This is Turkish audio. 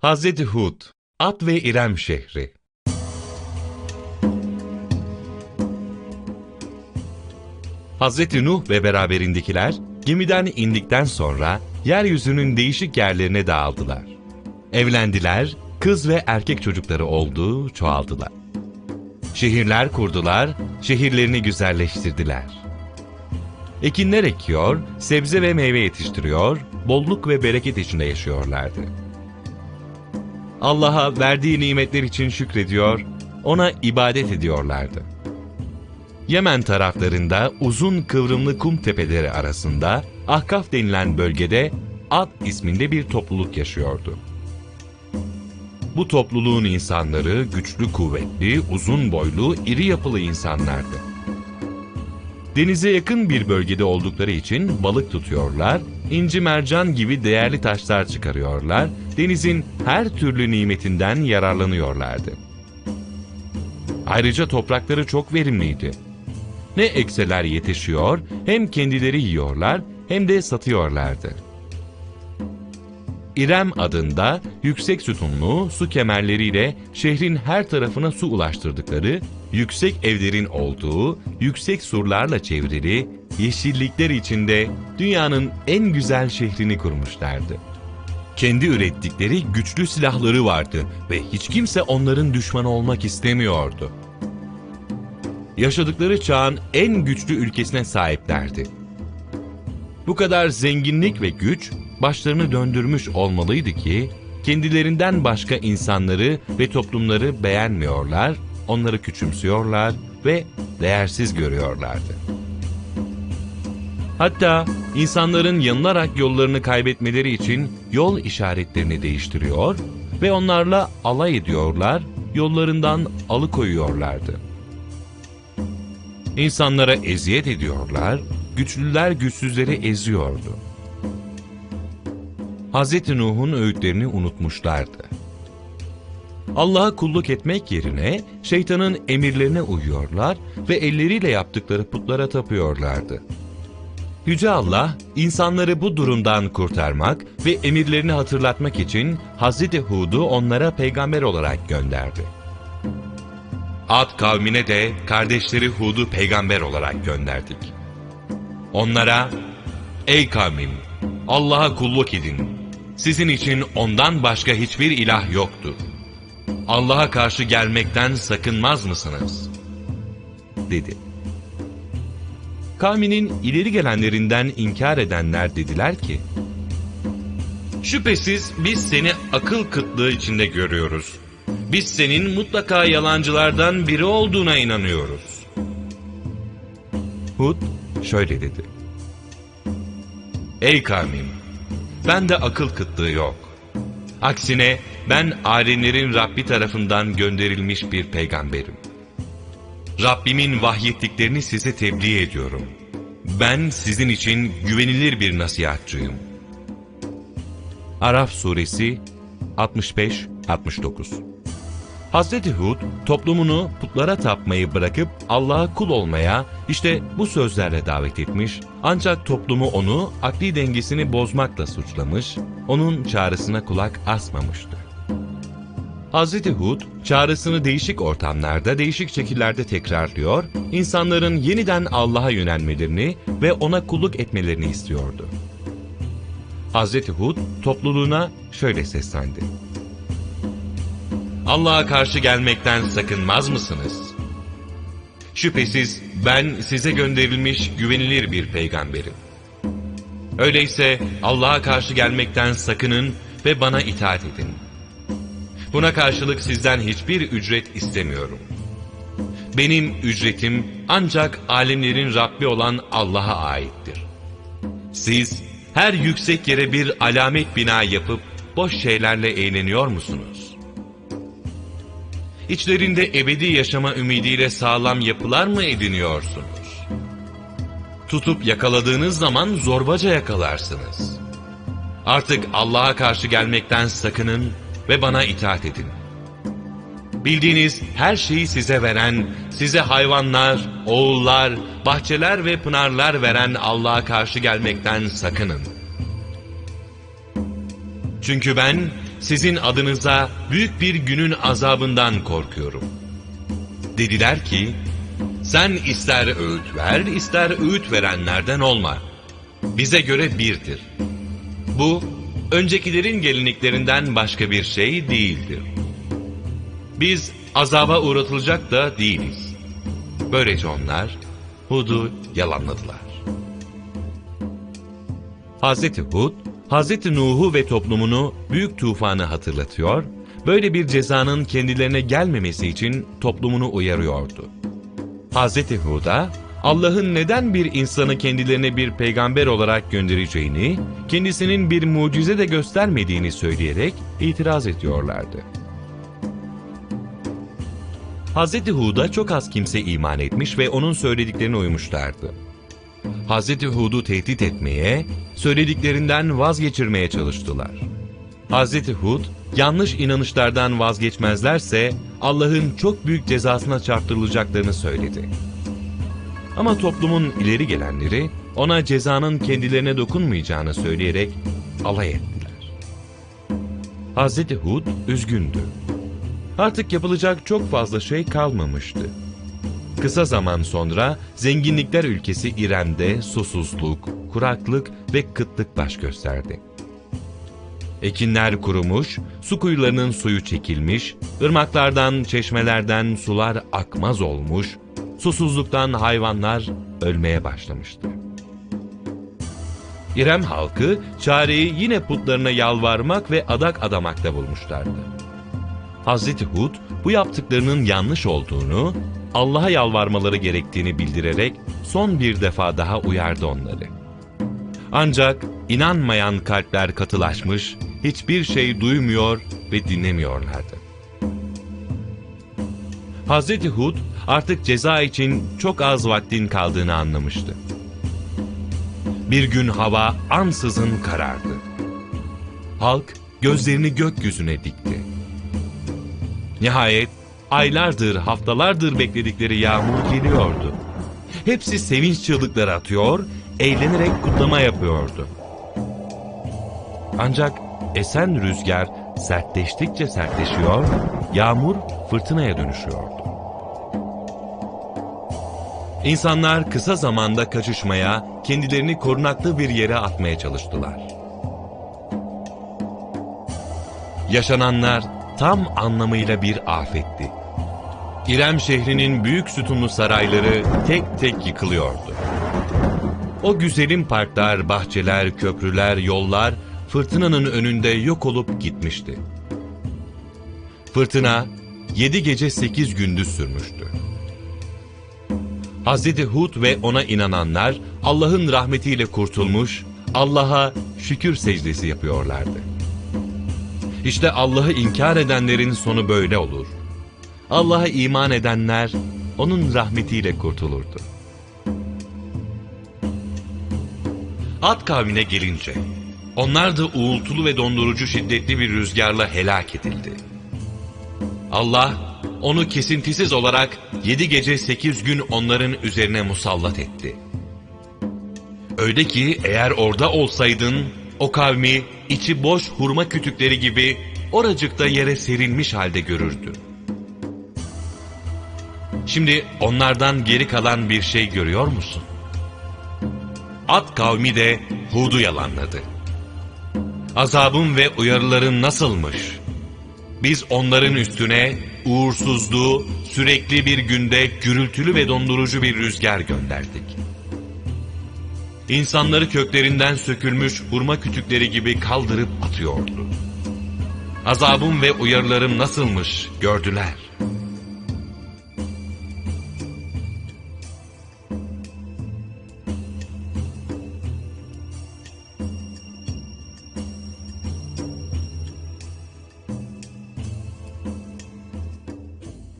Hazreti Hud, Ad ve İrem şehri. Hazreti Nuh ve beraberindekiler gemiden indikten sonra yeryüzünün değişik yerlerine dağıldılar. Evlendiler, kız ve erkek çocukları oldu, çoğaldılar. Şehirler kurdular, şehirlerini güzelleştirdiler. Ekinler ekiyor, sebze ve meyve yetiştiriyor, bolluk ve bereket içinde yaşıyorlardı. Allah'a verdiği nimetler için şükrediyor, ona ibadet ediyorlardı. Yemen taraflarında uzun kıvrımlı kum tepeleri arasında Ahkaf denilen bölgede Ad isminde bir topluluk yaşıyordu. Bu topluluğun insanları güçlü kuvvetli, uzun boylu, iri yapılı insanlardı. Denize yakın bir bölgede oldukları için balık tutuyorlar, inci mercan gibi değerli taşlar çıkarıyorlar, denizin her türlü nimetinden yararlanıyorlardı. Ayrıca toprakları çok verimliydi. Ne ekseler yetişiyor, hem kendileri yiyorlar hem de satıyorlardı. İrem adında yüksek sütunlu su kemerleriyle şehrin her tarafına su ulaştırdıkları, yüksek evlerin olduğu, yüksek surlarla çevrili, yeşillikler içinde dünyanın en güzel şehrini kurmuşlardı. Kendi ürettikleri güçlü silahları vardı ve hiç kimse onların düşmanı olmak istemiyordu. Yaşadıkları çağın en güçlü ülkesine sahiplerdi. Bu kadar zenginlik ve güç başlarını döndürmüş olmalıydı ki kendilerinden başka insanları ve toplumları beğenmiyorlar, onları küçümsüyorlar ve değersiz görüyorlardı. Hatta insanların yanılarak yollarını kaybetmeleri için yol işaretlerini değiştiriyor ve onlarla alay ediyorlar, yollarından alıkoyuyorlardı. İnsanlara eziyet ediyorlar, güçlüler güçsüzleri eziyordu. Hz. Nuh'un öğütlerini unutmuşlardı. Allah'a kulluk etmek yerine şeytanın emirlerine uyuyorlar ve elleriyle yaptıkları putlara tapıyorlardı. Yüce Allah, insanları bu durumdan kurtarmak ve emirlerini hatırlatmak için Hz. Hud'u onlara peygamber olarak gönderdi. Ad kavmine de kardeşleri Hud'u peygamber olarak gönderdik. Onlara, Ey kavmim! Allah'a kulluk edin. Sizin için ondan başka hiçbir ilah yoktur. Allah'a karşı gelmekten sakınmaz mısınız? Dedi. Kavminin ileri gelenlerinden inkar edenler dediler ki, Şüphesiz biz seni akıl kıtlığı içinde görüyoruz. Biz senin mutlaka yalancılardan biri olduğuna inanıyoruz. Hud şöyle dedi. Ey kavmim! Bende akıl kıtlığı yok. Aksine ben alemlerin Rabbi tarafından gönderilmiş bir peygamberim. Rabbimin vahyettiklerini size tebliğ ediyorum. Ben sizin için güvenilir bir nasihatçıyım. Araf suresi 65-69 Hazreti Hud toplumunu putlara tapmayı bırakıp Allah'a kul olmaya işte bu sözlerle davet etmiş ancak toplumu onu akli dengesini bozmakla suçlamış, onun çağrısına kulak asmamıştı. Hazreti Hud çağrısını değişik ortamlarda, değişik şekillerde tekrarlıyor, insanların yeniden Allah'a yönelmelerini ve ona kulluk etmelerini istiyordu. Hazreti Hud topluluğuna şöyle seslendi. Allah'a karşı gelmekten sakınmaz mısınız? Şüphesiz ben size gönderilmiş güvenilir bir peygamberim. Öyleyse Allah'a karşı gelmekten sakının ve bana itaat edin. Buna karşılık sizden hiçbir ücret istemiyorum. Benim ücretim ancak alemlerin Rabbi olan Allah'a aittir. Siz her yüksek yere bir alamet bina yapıp boş şeylerle eğleniyor musunuz? İçlerinde ebedi yaşama ümidiyle sağlam yapılar mı ediniyorsunuz? Tutup yakaladığınız zaman zorbaca yakalarsınız. Artık Allah'a karşı gelmekten sakının ve bana itaat edin. Bildiğiniz her şeyi size veren, size hayvanlar, oğullar, bahçeler ve pınarlar veren Allah'a karşı gelmekten sakının. Çünkü ben sizin adınıza büyük bir günün azabından korkuyorum. Dediler ki, sen ister öğüt ver, ister öğüt verenlerden olma. Bize göre birdir. Bu, öncekilerin geleneklerinden başka bir şey değildir. Biz azaba uğratılacak da değiliz. Böylece onlar Hud'u yalanladılar. Hazreti Hud, Hazreti Nuh'u ve toplumunu büyük tufanı hatırlatıyor, böyle bir cezanın kendilerine gelmemesi için toplumunu uyarıyordu. Hazreti Hud'a, Allah'ın neden bir insanı kendilerine bir peygamber olarak göndereceğini, kendisinin bir mucize de göstermediğini söyleyerek itiraz ediyorlardı. Hazreti Hud'a çok az kimse iman etmiş ve onun söylediklerine uymuşlardı. Hazreti Hud'u tehdit etmeye, söylediklerinden vazgeçirmeye çalıştılar. Hazreti Hud, yanlış inanışlardan vazgeçmezlerse Allah'ın çok büyük cezasına çarptırılacaklarını söyledi. Ama toplumun ileri gelenleri ona cezanın kendilerine dokunmayacağını söyleyerek alay ettiler. Hazreti Hud üzgündü. Artık yapılacak çok fazla şey kalmamıştı. Kısa zaman sonra zenginlikler ülkesi İrem'de susuzluk, kuraklık ve kıtlık baş gösterdi. Ekinler kurumuş, su kuyularının suyu çekilmiş, ırmaklardan, çeşmelerden sular akmaz olmuş, susuzluktan hayvanlar ölmeye başlamıştı. İrem halkı çareyi yine putlarına yalvarmak ve adak adamakta bulmuşlardı. Hazreti Hud bu yaptıklarının yanlış olduğunu, Allah'a yalvarmaları gerektiğini bildirerek son bir defa daha uyardı onları. Ancak inanmayan kalpler katılaşmış, hiçbir şey duymuyor ve dinlemiyorlardı. Hazreti Hud artık ceza için çok az vaktin kaldığını anlamıştı. Bir gün hava ansızın karardı. Halk gözlerini gökyüzüne dikti. Nihayet aylardır, haftalardır bekledikleri yağmur geliyordu. Hepsi sevinç çığlıkları atıyor, eğlenerek kutlama yapıyordu. Ancak esen rüzgar sertleştikçe sertleşiyor, yağmur fırtınaya dönüşüyordu. İnsanlar kısa zamanda kaçışmaya, kendilerini korunaklı bir yere atmaya çalıştılar. Yaşananlar tam anlamıyla bir afetti. İrem şehrinin büyük sütunlu sarayları tek tek yıkılıyordu. O güzelim parklar, bahçeler, köprüler, yollar fırtınanın önünde yok olup gitmişti. Fırtına yedi gece sekiz gündüz sürmüştü. Hazreti Hud ve ona inananlar Allah'ın rahmetiyle kurtulmuş, Allah'a şükür secdesi yapıyorlardı. İşte Allah'ı inkar edenlerin sonu böyle olur. Allah'a iman edenler onun rahmetiyle kurtulurdu. Ad kavmine gelince, onlar da uğultulu ve dondurucu şiddetli bir rüzgarla helak edildi. Allah, onu kesintisiz olarak yedi gece sekiz gün onların üzerine musallat etti. Öyle ki eğer orada olsaydın, o kavmi içi boş hurma kütükleri gibi oracıkta yere serilmiş halde görürdü. Şimdi onlardan geri kalan bir şey görüyor musun? Ad kavmi de Hud'u yalanladı. Azabın ve uyarıların nasılmış? Biz onların üstüne uğursuzluğu sürekli bir günde gürültülü ve dondurucu bir rüzgar gönderdik. İnsanları köklerinden sökülmüş hurma kütükleri gibi kaldırıp atıyordu. Azabım ve uyarılarım nasılmış gördüler.